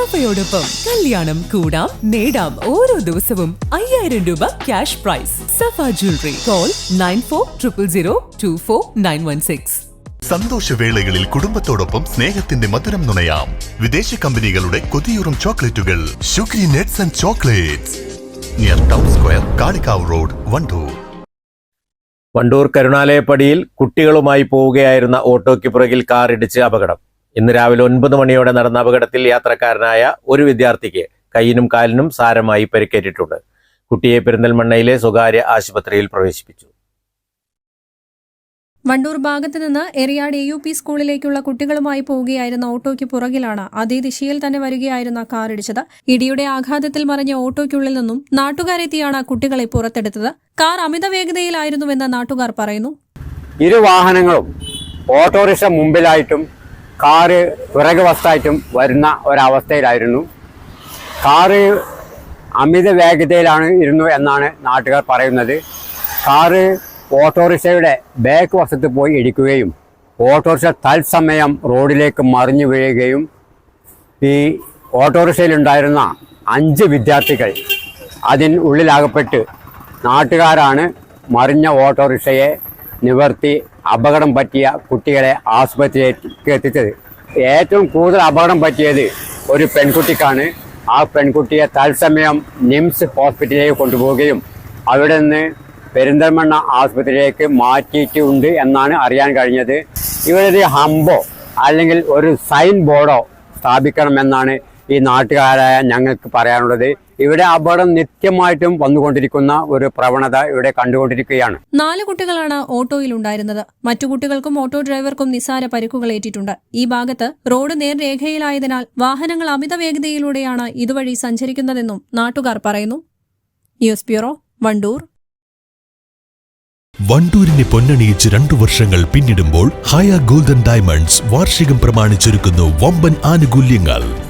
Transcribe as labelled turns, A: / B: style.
A: സഫയോടൊപ്പം കല്യാണം കൂടാം നേടാം ഓരോ ദിവസവും അയ്യായിരം രൂപ cash prize Safa jewellery call nine four triple zero two four nine one six
B: സന്തോഷവേളകളിൽ കുടുംബത്തോടൊപ്പം സ്നേഹത്തിന്റെ മധുരം നുണയാം. വിദേശ കമ്പനികളുടെ കൊതിയൂറും ചോക്ലേറ്റുകൾ. Sugary nuts and chocolates. Near town square Kalikavu road Wandoor.
C: Wandoor കരുണാലയപ്പടിയിൽ കുട്ടികളുമായി പോവുകയായിരുന്ന ഓട്ടോയ്ക്ക് പുറകിൽ കാറിടിച്ച് അപകടം. ഇന്ന് രാവിലെ ഒൻപത് മണിയോടെ നടന്ന അപകടത്തിൽ യാത്രക്കാരനായ ഒരു വിദ്യാർത്ഥിക്ക് കൈയിനും കാലിനും സാരമായി പരിക്കേറ്റിട്ടുണ്ട്. കുട്ടിയെ പെരിന്തൽമണ്ണയിലെ സ്വകാര്യ ആശുപത്രിയിൽ പ്രവേശിപ്പിച്ചു.
D: വണ്ടൂർ ഭാഗത്ത് നിന്ന് എറിയാട് എ യു പി സ്കൂളിലേക്കുള്ള കുട്ടികളുമായി പോവുകയായിരുന്ന ഓട്ടോയ്ക്ക് പുറകിലാണ് അതേ ദിശയിൽ തന്നെ വരികയായിരുന്ന കാർ ഇടിച്ചത്. ഇടിയുടെ ആഘാതത്തിൽ മറിഞ്ഞ ഓട്ടോയ്ക്കുള്ളിൽ നിന്നും നാട്ടുകാരെത്തിയാണ് കുട്ടികളെ പുറത്തെടുത്തത്. കാർ അമിത വേഗതയിലായിരുന്നുവെന്ന് നാട്ടുകാർ പറയുന്നു.
E: ഇരു വാഹനങ്ങളും ഓട്ടോറിക്ഷ മുമ്പിലായിട്ടും കാറ് വിറക് വസ്തായിട്ടും വരുന്ന ഒരവസ്ഥയിലായിരുന്നു. കാറ് അമിത വേഗതയിലാണ് ഇരുന്നു എന്നാണ് നാട്ടുകാർ പറയുന്നത്. കാറ് ഓട്ടോറിക്ഷയുടെ ബാക്ക് വശത്ത് പോയി ഇടിക്കുകയും ഓട്ടോറിക്ഷ തത്സമയം റോഡിലേക്ക് മറിഞ്ഞു വീഴുകയും ഈ ഓട്ടോറിക്ഷയിലുണ്ടായിരുന്ന അഞ്ച് വിദ്യാർത്ഥികൾ അതിന് ഉള്ളിലാകപ്പെട്ട് നാട്ടുകാരാണ് മറിഞ്ഞ ഓട്ടോറിക്ഷയെ നിവർത്തി അപകടം പറ്റിയ കുട്ടികളെ ആശുപത്രിയിലേക്ക് എത്തിച്ചത്. ഏറ്റവും കൂടുതൽ അപകടം പറ്റിയത് ഒരു പെൺകുട്ടിക്കാണ്. ആ പെൺകുട്ടിയെ തത്സമയം നിംസ് ഹോസ്പിറ്റലിലേക്ക് കൊണ്ടുപോവുകയും അവിടെ നിന്ന് പെരിന്തൽമണ്ണ ആശുപത്രിയിലേക്ക് മാറ്റിയിട്ടുണ്ട് എന്നാണ് അറിയാൻ കഴിഞ്ഞത്. ഇവരൊരു ഹംബോ അല്ലെങ്കിൽ ഒരു സൈൻ ബോർഡോ സ്ഥാപിക്കണമെന്നാണ് ഈ നാട്ടുകാരായ ഞങ്ങൾക്ക് പറയാനുള്ളത്. ഇവിടെ അപകടം നിത്യമായിട്ടും വന്നുകൊണ്ടിരിക്കുന്ന ഒരു പ്രവണത ഇവിടെ കണ്ടുകൊണ്ടിരിക്കുകയാണ്.
D: നാല് കുട്ടികളാണ് ഓട്ടോയിൽ ഉണ്ടായിരുന്നത് മറ്റു കുട്ടികൾക്കും ഓട്ടോ ഡ്രൈവർക്കും നിസാര പരിക്കുകളേറ്റിട്ടുണ്ട് ഈ ഭാഗത്ത് റോഡ് നേർരേഖയിലായതിനാൽ വാഹനങ്ങൾ അമിത വേഗതയിലൂടെയാണ് ഇതുവഴി സഞ്ചരിക്കുന്നതെന്നും നാട്ടുകാർ പറയുന്നു. News bureau Wandoor.
F: വണ്ടൂരിനെ പൊന്നണിയിച്ച് രണ്ടു വർഷങ്ങൾ പിന്നിടുമ്പോൾ ഹയ ഗോൾഡൻ ഡയമണ്ട്സ് വാർഷികം പ്രമാണിച്ചൊരുക്കുന്നു വമ്പൻ ആനുകൂല്യങ്ങൾ.